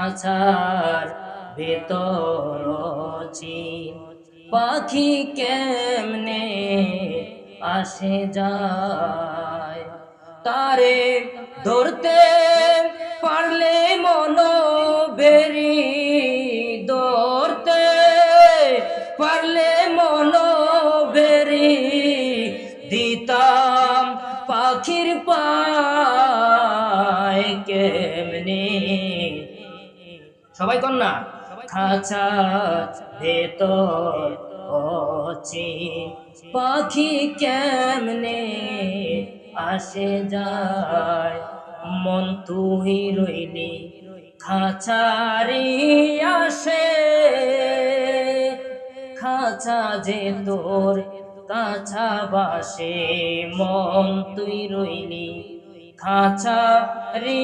খাঁচার ভেতর পাখি কেমনে আসে যায়? তারে ধরতে পারলে মন বেরি ধরতে পারলে মন বেরি দিতাম পাখির পায় কেমনে? সবাই না খাঁচা ভেতর পাখি কেমনে আসে যায়? মন তুই রইলি, খাঁচারি আসে। খাঁচা যে তোর কাছা বাসে, মন তুই রইলি খাঁচা রি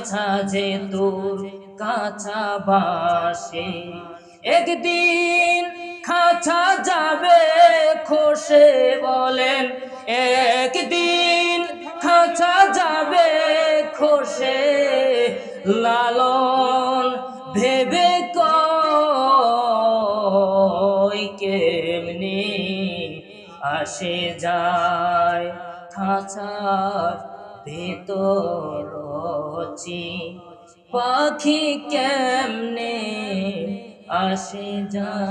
খাঁচা যে তোর কাছা বাসে। একদিন খাঁচা যাবে খোসে বলেন, একদিন খাঁচা যাবে খোসে লালন ভেবে কেমনি আসে যায় খাঁচার ভেতর পাখি কেমনে আসে যায়